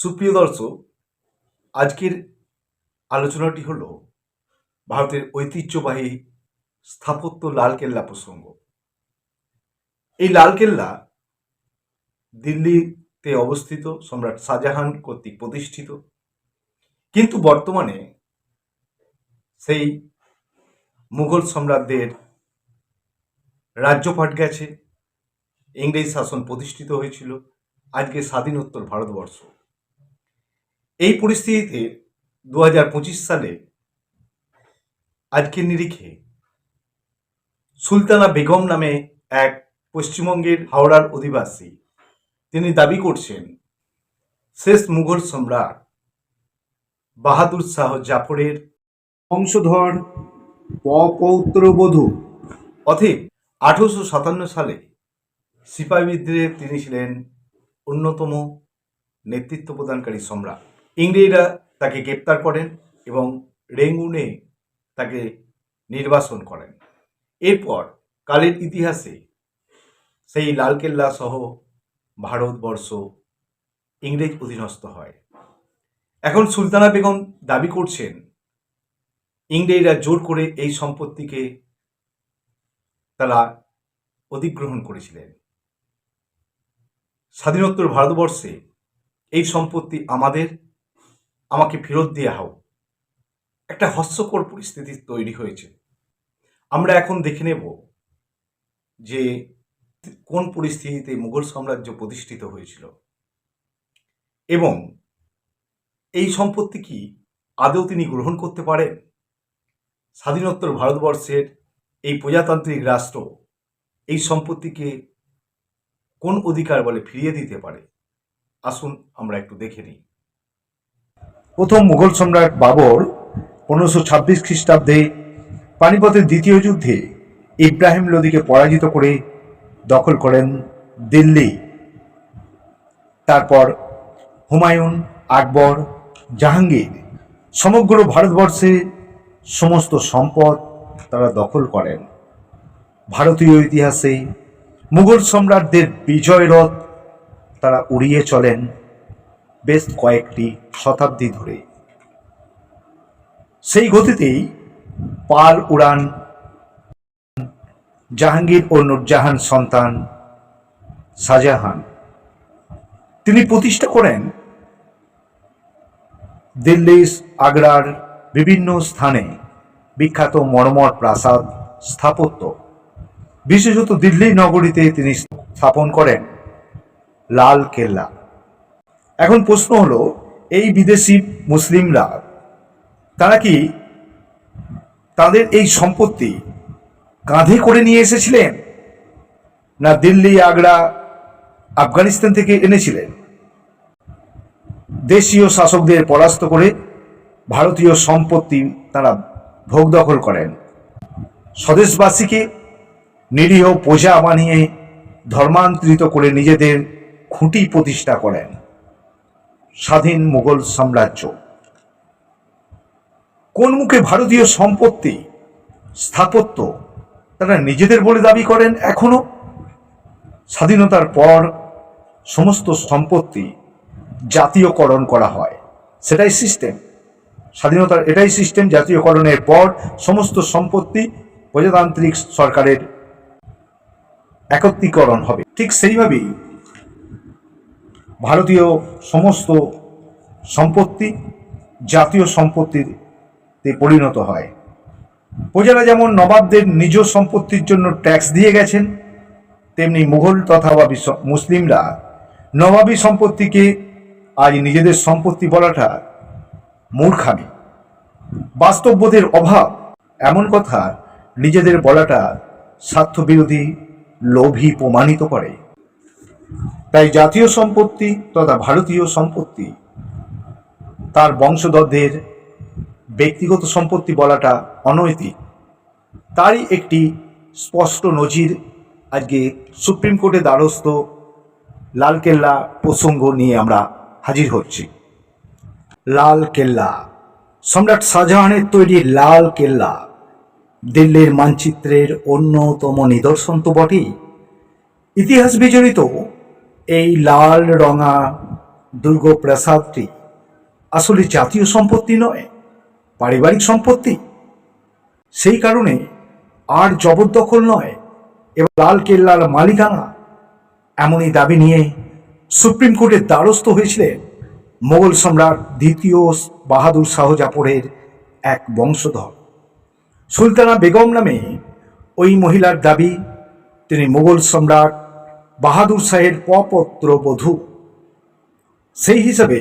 সুপ্রিয় দর্শক, আজকের আলোচনাটি হল ভারতের ঐতিহ্যবাহী স্থাপত্য লালকেল্লা প্রসঙ্গ। এই লালকেল্লা দিল্লিতে অবস্থিত সম্রাট শাহজাহান কর্তৃক প্রতিষ্ঠিত। কিন্তু বর্তমানে সেই মুঘল সম্রাটদের রাজ্যপাট গেছে, ইংরেজ শাসন প্রতিষ্ঠিত হয়েছিল, আজকে স্বাধীনোত্তর ভারতবর্ষ। এই পরিস্থিতিতে দু হাজার পঁচিশ সালে আজকের নিরিখে সুলতানা বেগম নামে এক পশ্চিমবঙ্গের হাওড়ার অধিবাসী তিনি দাবি করছেন, শেষ মুঘল সম্রাট বাহাদুর শাহ জাফরের বংশধর পৌত্রবধূ অথিব আঠেরোশো সাতান্ন সালে সিপাহী বিদ্রোহে তিনি ছিলেন অন্যতম নেতৃত্ব প্রদানকারী সম্রাট। ইংরেজরা তাকে গ্রেপ্তার করেন এবং রেঙ্গুনে তাকে নির্বাসন করেন। এরপর কালের ইতিহাসে সেই লালকেল্লা সহ ভারতবর্ষ ইংরেজ অধীনস্থ হয়। এখন সুলতানা বেগম দাবি করছেন, ইংরেজরা জোর করে এই সম্পত্তিকে তারা অধিগ্রহণ করেছিলেন। স্বাধীনোত্তর ভারতবর্ষে এই সম্পত্তি আমাদের আমাকে ফেরত দিয়ে হোক একটা হাস্যকর পরিস্থিতি তৈরি হয়েছে। আমরা এখন দেখে নেব যে কোন পরিস্থিতিতে মুঘল সাম্রাজ্য প্রতিষ্ঠিত হয়েছিল। এবং এই সম্পত্তি কি আদৌ তিনি গ্রহণ করতে পারেন? স্বাধীনোত্তর ভারতবর্ষের এই প্রজাতান্ত্রিক রাষ্ট্র এই সম্পত্তিকে কোন অধিকার বলে ফিরিয়ে দিতে পারে? আসুন আমরা একটু দেখে নিই। প্রথম মুঘল সম্রাট বাবর পনেরোশো ছাব্বিশ খ্রিস্টাব্দে পানিপথের দ্বিতীয় যুদ্ধে ইব্রাহিম লোদিকে পরাজিত করে দখল করেন দিল্লি। তারপর হুমায়ুন, আকবর, জাহাঙ্গীর সমগ্র ভারতবর্ষে সমস্ত সম্পদ তারা দখল করেন। ভারতীয় ইতিহাসে মুঘল সম্রাটদের বিজয় রথ তারা উড়িয়ে চলেন। বেশ কয়েকটি শতাব্দী ধরে। সেই গতিতেই পাল উড়ান, জাহাঙ্গীর ও নুরজাহান সন্তান শাহজাহান, তিনি প্রতিষ্ঠা করেন দিল্লি আগ্রার বিভিন্ন স্থানে বিখ্যাত মর্মর প্রাসাদ স্থাপত্য। বিশেষত দিল্লি নগরীতে তিনি স্থাপন করেন লাল কেল্লা। এখন প্রশ্ন হলো, এই বিদেশি মুসলিমরা, তারা কি তাদের এই সম্পত্তি কাঁধে করে নিয়ে এসেছিলেন? না দিল্লি, আগ্রা, আফগানিস্তান থেকে এনেছিলেন? দেশীয় শাসকদের পরাস্ত করে ভারতীয় সম্পত্তি তারা ভোগ দখল করেন। স্বদেশবাসীকে নিরীহ প্রজা বানিয়ে ধর্মান্তরিত করে নিজেদের খুঁটি প্রতিষ্ঠা করেন। স্বাধীন মুঘল সাম্রাজ্য। কোন মুখে ভারতীয় সম্পত্তি, স্থাপত্য তারা নিজেদের বলে দাবি করেন এখনও? স্বাধীনতার পর সমস্ত সম্পত্তি জাতীয়করণ করা হয়। সেটাই সিস্টেম স্বাধীনতার এটাই সিস্টেম জাতীয়করণের পর সমস্ত সম্পত্তি প্রজাতান্ত্রিক সরকারের একত্রীকরণ হবে। ঠিক সেইভাবেই ভারতীয় সমস্ত সম্পত্তি, জাতীয় সম্পত্তিতে পরিণত হয়। প্রজারা যেমন নবাবদের নিজ সম্পত্তির জন্য ট্যাক্স দিয়ে গেছেন, তেমনি মুঘল তথা বা মুসলিমরা নবাবী সম্পত্তিকে আজ নিজেদের সম্পত্তি বলাটা মূর্খামি। বাস্তববোধের অভাব এমন কথা নিজেদের বলাটা স্বার্থবিরোধী লোভী প্রমাণিত করে। তাই জাতীয় সম্পত্তি তথা ভারতীয় সম্পত্তি। তার বংশধরদের ব্যক্তিগত সম্পত্তি বলাটা অনৈতিক। তারই একটি স্পষ্ট নজির আজকে সুপ্রিম কোর্টে দ্বারস্থ লালকেল্লা প্রসঙ্গ নিয়ে আমরা হাজির হচ্ছি। লাল কেল্লা সম্রাট শাহজাহানের তৈরি লাল কেল্লা দিল্লির মানচিত্রের অন্যতম নিদর্শন তো বটেই। ইতিহাস বিজড়িত এই লাল রঙা দুর্গ প্রাসাদটি আসলে জাতীয় সম্পত্তি নয়, পারিবারিক সম্পত্তি। সেই কারণে আর জবরদখল নয় এবং লাল কেল্লার মালিকানা এমনই দাবি নিয়ে সুপ্রিম কোর্টের দ্বারস্থ হয়েছিলেন মোগল সম্রাট দ্বিতীয় বাহাদুর শাহ জাফরের এক বংশধর। সুলতানা বেগম নামে ওই মহিলার দাবি, তিনি মোগল সম্রাট বাহাদুর শাহের পপত্র বধূ। সেই হিসাবে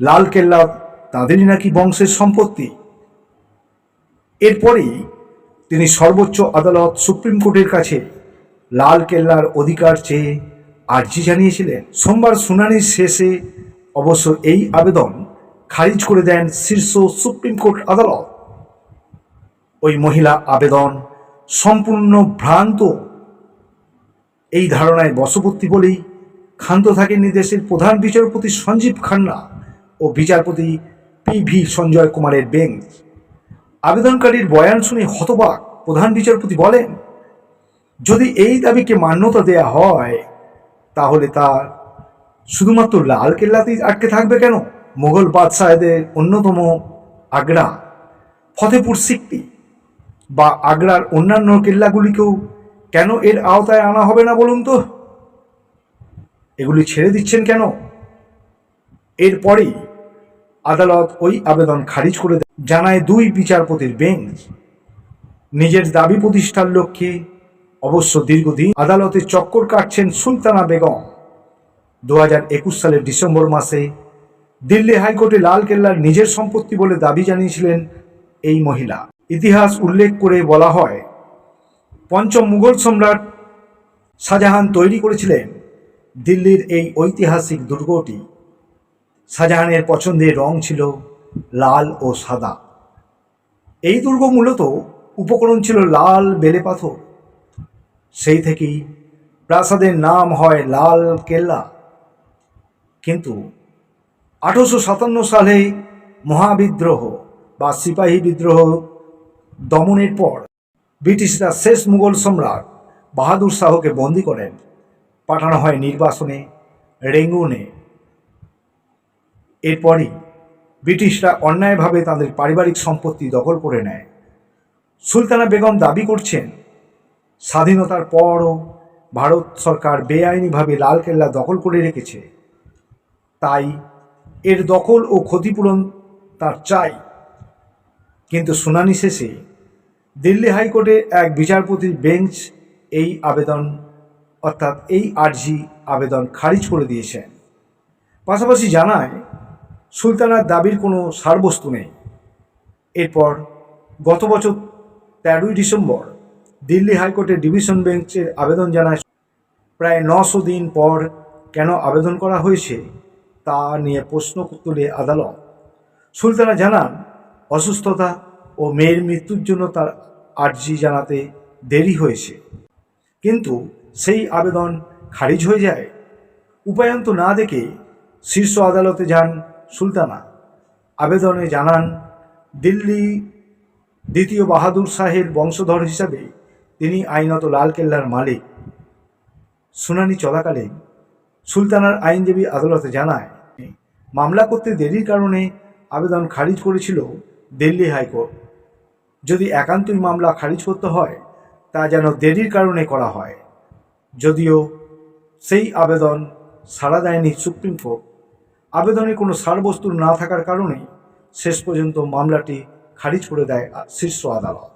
লাল কেল্লা তাঁদেরই নাকি বংশের সম্পত্তি। এরপরেই তিনি সর্বোচ্চ আদালত সুপ্রিম কোর্টের কাছে লাল কেল্লার অধিকার চেয়ে আর্জি জানিয়েছিলেন। সোমবার শুনানির শেষে অবশ্য এই আবেদন খারিজ করে দেন শীর্ষ সুপ্রিম কোর্ট আদালত। ওই মহিলা আবেদন সম্পূর্ণ ভ্রান্ত এই ধারণায় বশবর্তী বলেই ক্ষান্ত থাকেননি দেশের প্রধান বিচারপতি সঞ্জীব খান্না ও বিচারপতি পি ভি সঞ্জয় কুমারের বেঞ্চ আবেদনকারীর বয়ান শুনে হতবাক প্রধান বিচারপতি বলেন, যদি এই দাবিকে মান্যতা দেয়া হয়, তাহলে তার শুধুমাত্র লাল কেল্লাতেই আটকে থাকবে কেন? মোগল বাদশাহদের অন্যতম আগ্রা ফতেপুর সিক্রি বা আগ্রার অন্যান্য কেল্লাগুলিকেও কেন এর আওতায় আনা হবে না বলুন তো? এগুলি ছেড়ে দিচ্ছেন কেন? এরপরেই আদালত ওই আবেদন খারিজ করে। জানায় দুই বিচারপতির বেঞ্চ। নিজের দাবি প্রতিষ্ঠার লক্ষ্যে অবশ্য দীর্ঘদিন আদালতে চক্কর কাটছেন সুলতানা বেগম। দু একুশ সালের ডিসেম্বর মাসে দিল্লি হাইকোর্টে লাল কেল্লার নিজের সম্পত্তি বলে দাবি জানিয়েছিলেন এই মহিলা। ইতিহাস উল্লেখ করে বলা হয় পঞ্চম মুঘল সম্রাট শাহজাহান তৈরি করেছিলেন দিল্লির এই ঐতিহাসিক দুর্গটি। শাহজাহানের পছন্দের রং ছিল লাল ও সাদা। এই দুর্গ মূলত উপকরণ ছিল লাল বেলে পাথর। সেই থেকেই প্রাসাদের নাম হয় লাল কেল্লা। কিন্তু আঠারোশো সাতান্ন সালে মহাবিদ্রোহ বা সিপাহী বিদ্রোহ দমনের পর ব্রিটিশরা শেষ মুঘল সম্রাট বাহাদুর শাহকে বন্দি করেন। পাঠানো হয় নির্বাসনে, রেঙ্গুনে। এরপরই ব্রিটিশরা অন্যায়ভাবে তাদের পারিবারিক সম্পত্তি দখল করে নেয়। সুলতানা বেগম দাবি করছেন, স্বাধীনতার পরও ভারত সরকার বেআইনিভাবে লালকেল্লা দখল করে রেখেছে। তাই এর দখল ও ক্ষতিপূরণ তার চাই। কিন্তু শুনানি শেষে দিল্লি হাইকোর্টে এক বিচারপতির বেঞ্চ এই আবেদন, অর্থাৎ এই আর্জি আবেদন খারিজ করে দিয়েছেন পাশাপাশি জানায়, সুলতানার দাবির কোনো সারবস্তু নেই। এরপর গত বছর তেরোই ডিসেম্বর দিল্লি হাইকোর্টের ডিভিশন বেঞ্চের আবেদন জানায়, প্রায় নশো দিন পর কেন আবেদন করা হয়েছে তা নিয়ে প্রশ্ন তুলে আদালত। সুলতানা জানান, অসুস্থতা ও মেয়ের মৃত্যুর জন্য তার আর্জি জানাতে দেরি হয়েছে। কিন্তু সেই আবেদন খারিজ হয়ে যায়। উপায়ন্ত না দেখে শীর্ষ আদালতে যান সুলতানা। আবেদনে জানান, দিল্লি দ্বিতীয় বাহাদুর শাহের বংশধর হিসাবে তিনি আইনত লালকেল্লার মালিক। শুনানি চলাকালীন সুলতানার আইনজীবী আদালতে জানায়, মামলা করতে দেরির কারণে আবেদন খারিজ করেছিল দিল্লি হাইকোর্ট। যদি একান্তই মামলা খারিজ করতে হয়, তা যেন দেরির কারণে করা হয়। যদিও সেই আবেদন সাড়া দেয়নি সুপ্রিম কোর্ট। আবেদনে কোনো সারবস্তু না থাকার কারণে শেষ পর্যন্ত মামলাটি খারিজ করে দেয় শীর্ষ আদালত।